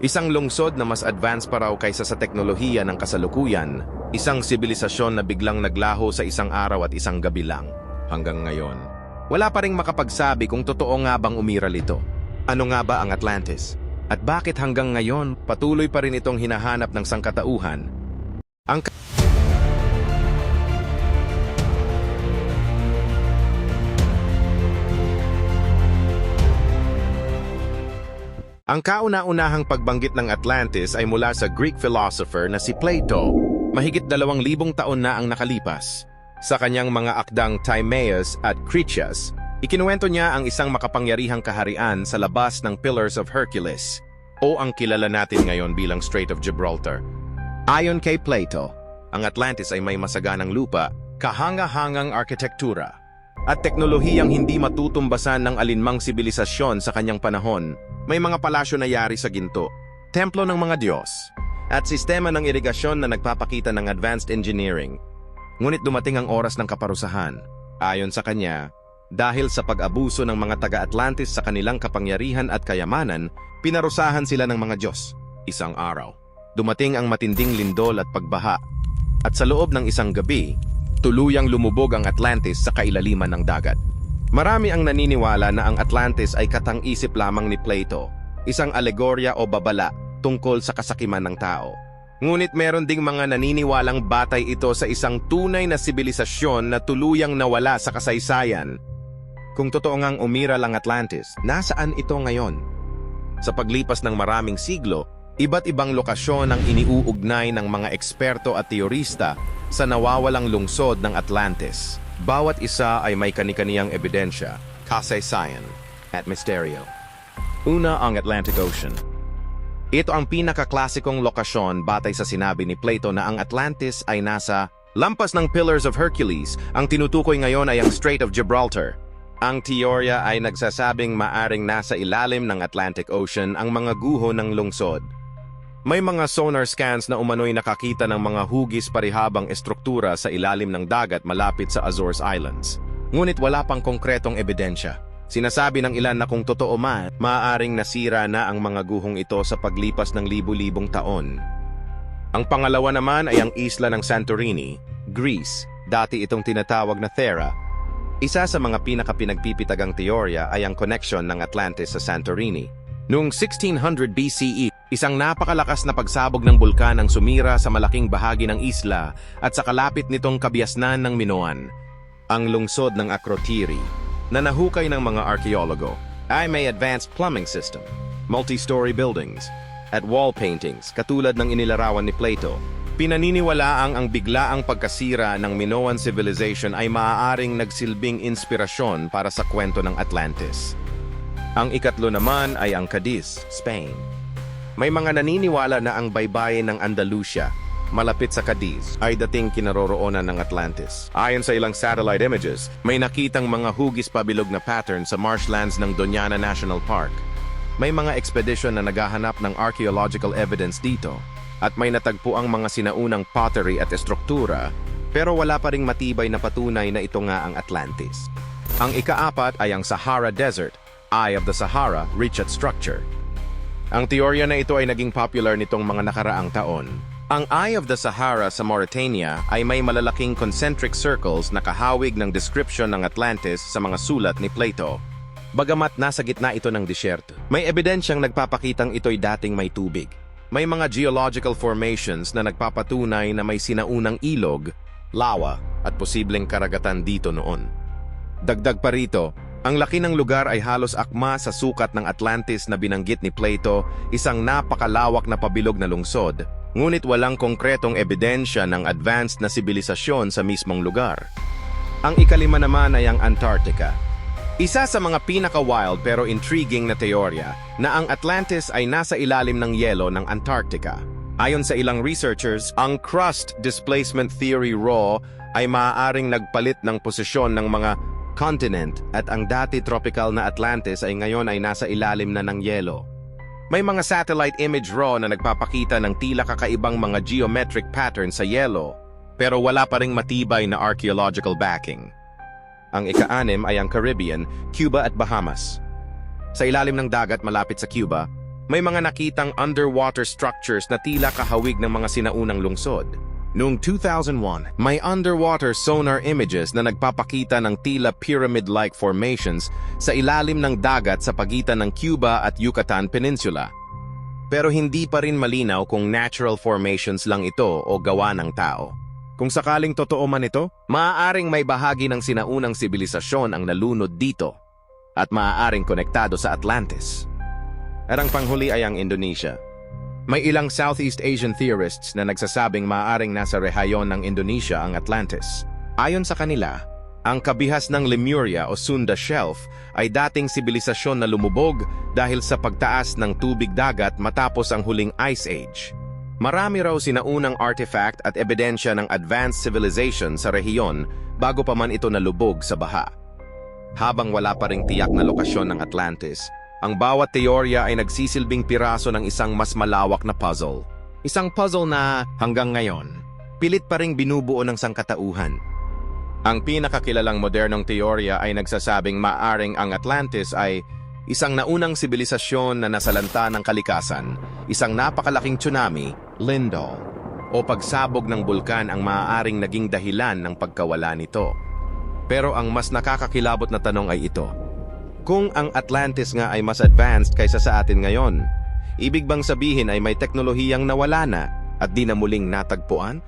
Isang lungsod na mas advanced pa raw kaysa sa teknolohiya ng kasalukuyan, isang sibilisasyon na biglang naglaho sa isang araw at isang gabi lang, hanggang ngayon. Wala pa ring makapagsabi kung totoo nga bang umiral ito. Ano nga ba ang Atlantis? At bakit hanggang ngayon patuloy pa rin itong hinahanap ng sangkatauhan? Ang Ang kauna-unahang pagbanggit ng Atlantis ay mula sa Greek philosopher na si Plato. Mahigit dalawang libong taon na ang nakalipas. Sa kanyang mga akdang Timaeus at Critias, ikinuwento niya ang isang makapangyarihang kaharian sa labas ng Pillars of Hercules, o ang kilala natin ngayon bilang Strait of Gibraltar. Ayon kay Plato, ang Atlantis ay may masaganang lupa, kahanga-hangang arkitektura, at teknolohiyang hindi matutumbasan ng alinmang sibilisasyon sa kanyang panahon may mga palasyo na yari sa ginto, templo ng mga Diyos, at sistema ng irigasyon na nagpapakita ng advanced engineering. Ngunit dumating ang oras ng kaparusahan. Ayon sa kanya, dahil sa pag-abuso ng mga taga-Atlantis sa kanilang kapangyarihan at kayamanan, pinarusahan sila ng mga Diyos. Isang araw, dumating ang matinding lindol at pagbaha. At sa loob ng isang gabi, tuluyang lumubog ang Atlantis sa kailaliman ng dagat. Marami ang naniniwala na ang Atlantis ay katang-isip lamang ni Plato, isang alegorya o babala tungkol sa kasakiman ng tao. Ngunit meron ding mga naniniwalang batay ito sa isang tunay na sibilisasyon na tuluyang nawala sa kasaysayan. Kung totoo ngang umiral ang Atlantis, nasaan ito ngayon? Sa paglipas ng maraming siglo, iba't ibang lokasyon ang iniuugnay ng mga eksperto at teorista sa nawawalang lungsod ng Atlantis. Bawat isa ay may kani-kaniyang ebidensya, kasaysayan, at misteryo. Una ang Atlantic Ocean. Ito ang pinakaklasikong lokasyon batay sa sinabi ni Plato na ang Atlantis ay nasa lampas ng Pillars of Hercules. Ang tinutukoy ngayon ay ang Strait of Gibraltar. Ang teorya ay nagsasabing maaring nasa ilalim ng Atlantic Ocean ang mga guho ng lungsod. May mga sonar scans na umano'y nakakita ng mga hugis parihabang estruktura sa ilalim ng dagat malapit sa Azores Islands. Ngunit wala pang konkretong ebidensya. Sinasabi ng ilan na kung totoo man, maaaring nasira na ang mga guhong ito sa paglipas ng libu-libong taon. Ang pangalawa naman ay ang isla ng Santorini, Greece, dati itong tinatawag na Thera. Isa sa mga pinakapinagpipitagang teorya ay ang connection ng Atlantis sa Santorini. Noong 1600 BCE, Isang napakalakas na pagsabog ng bulkan ang sumira sa malaking bahagi ng isla at sa kalapit nitong kabiasnan ng Minoan. Ang lungsod ng Akrotiri, na nahukay ng mga arkeologo, ay may advanced plumbing system, multi-story buildings, at wall paintings katulad ng inilarawan ni Plato. Pinaniniwalaang ang biglaang pagkasira ng Minoan civilization ay maaaring nagsilbing inspirasyon para sa kwento ng Atlantis. Ang ikatlo naman ay ang Cadiz, Spain may mga naniniwala na ang baybayin ng Andalusia, malapit sa Cadiz, ay dating kinaroroonan ng Atlantis. Ayon sa ilang satellite images, may nakitang mga hugis pabilog na pattern sa marshlands ng Doñana National Park. May mga expedition na naghahanap ng archaeological evidence dito, at may natagpo ang mga sinaunang pottery at estruktura, pero wala pa ring matibay na patunay na ito nga ang Atlantis. Ang ikaapat ay ang Sahara Desert, Eye of the Sahara, rich at structure. Ang teorya na ito ay naging popular nitong mga nakaraang taon. Ang Eye of the Sahara sa Mauritania ay may malalaking concentric circles na kahawig ng description ng Atlantis sa mga sulat ni Plato. Bagamat nasa gitna ito ng disyerto, may ebidensyang nagpapakitang ito'y dating may tubig. May mga geological formations na nagpapatunay na may sinaunang ilog, lawa, at posibleng karagatan dito noon. Dagdag pa rito, ang laki ng lugar ay halos akma sa sukat ng Atlantis na binanggit ni Plato, isang napakalawak na pabilog na lungsod, ngunit walang konkretong ebidensya ng advanced na sibilisasyon sa mismong lugar. Ang ikalima naman ay ang Antarctica. Isa sa mga pinaka-wild pero intriguing na teorya na ang Atlantis ay nasa ilalim ng yelo ng Antarctica. Ayon sa ilang researchers, ang crust displacement theory raw ay maaaring nagpalit ng posisyon ng mga continent at ang dati tropical na Atlantis ay ngayon ay nasa ilalim na ng yelo. May mga satellite image raw na nagpapakita ng tila kakaibang mga geometric pattern sa yelo, pero wala pa ring matibay na archaeological backing. Ang ika-anim ay ang Caribbean, Cuba at Bahamas. Sa ilalim ng dagat malapit sa Cuba, may mga nakitang underwater structures na tila kahawig ng mga sinaunang lungsod. Noong 2001, may underwater sonar images na nagpapakita ng tila pyramid-like formations sa ilalim ng dagat sa pagitan ng Cuba at Yucatan Peninsula. Pero hindi pa rin malinaw kung natural formations lang ito o gawa ng tao. Kung sakaling totoo man ito, maaaring may bahagi ng sinaunang sibilisasyon ang nalunod dito at maaaring konektado sa Atlantis. At ang panghuli ay ang Indonesia. May ilang Southeast Asian theorists na nagsasabing maaaring nasa rehayon ng Indonesia ang Atlantis. Ayon sa kanila, ang kabihas ng Lemuria o Sunda Shelf ay dating sibilisasyon na lumubog dahil sa pagtaas ng tubig dagat matapos ang huling Ice Age. Marami raw sinaunang artifact at ebidensya ng advanced civilization sa rehiyon bago pa man ito nalubog sa baha. Habang wala pa ring tiyak na lokasyon ng Atlantis, ang bawat teorya ay nagsisilbing piraso ng isang mas malawak na puzzle. Isang puzzle na, hanggang ngayon, pilit pa ring binubuo ng sangkatauhan. Ang pinakakilalang modernong teorya ay nagsasabing maaring ang Atlantis ay isang naunang sibilisasyon na nasalanta ng kalikasan, isang napakalaking tsunami, lindol, o pagsabog ng bulkan ang maaaring naging dahilan ng pagkawala nito. Pero ang mas nakakakilabot na tanong ay ito. Kung ang Atlantis nga ay mas advanced kaysa sa atin ngayon, ibig bang sabihin ay may teknolohiyang nawala na at di na muling natagpuan?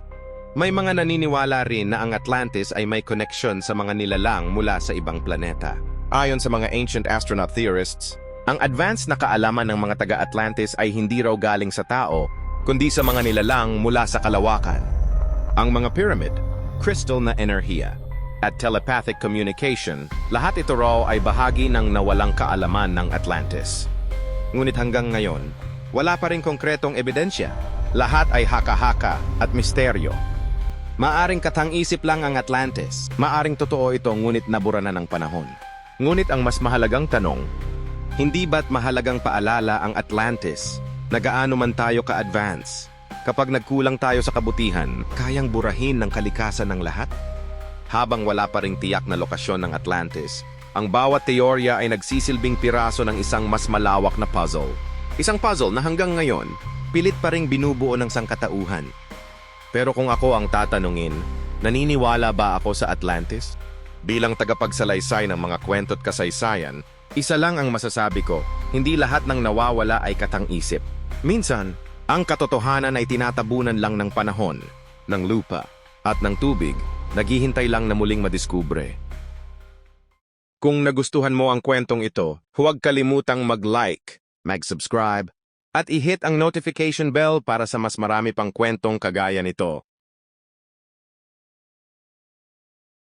May mga naniniwala rin na ang Atlantis ay may connection sa mga nilalang mula sa ibang planeta. Ayon sa mga ancient astronaut theorists, ang advanced na kaalaman ng mga taga-Atlantis ay hindi raw galing sa tao, kundi sa mga nilalang mula sa kalawakan. Ang mga pyramid, crystal na enerhiya, at telepathic communication, lahat ito raw ay bahagi ng nawalang kaalaman ng Atlantis. Ngunit hanggang ngayon, wala pa rin konkretong ebidensya. Lahat ay haka-haka at misteryo. Maaring katang-isip lang ang Atlantis. Maaring totoo ito ngunit nabura na ng panahon. Ngunit ang mas mahalagang tanong, hindi ba't mahalagang paalala ang Atlantis na gaano man tayo ka-advance? Kapag nagkulang tayo sa kabutihan, kayang burahin ng kalikasan ng lahat? Habang wala pa ring tiyak na lokasyon ng Atlantis, ang bawat teorya ay nagsisilbing piraso ng isang mas malawak na puzzle. Isang puzzle na hanggang ngayon, pilit pa ring binubuo ng sangkatauhan. Pero kung ako ang tatanungin, naniniwala ba ako sa Atlantis? Bilang tagapagsalaysay ng mga kwento't kasaysayan, isa lang ang masasabi ko, hindi lahat ng nawawala ay katang-isip. Minsan, ang katotohanan ay tinatabunan lang ng panahon, ng lupa, at ng tubig, naghihintay lang na muling madiskubre. Kung nagustuhan mo ang kwentong ito, huwag kalimutang mag-like, mag-subscribe, at i-hit ang notification bell para sa mas marami pang kwentong kagaya nito.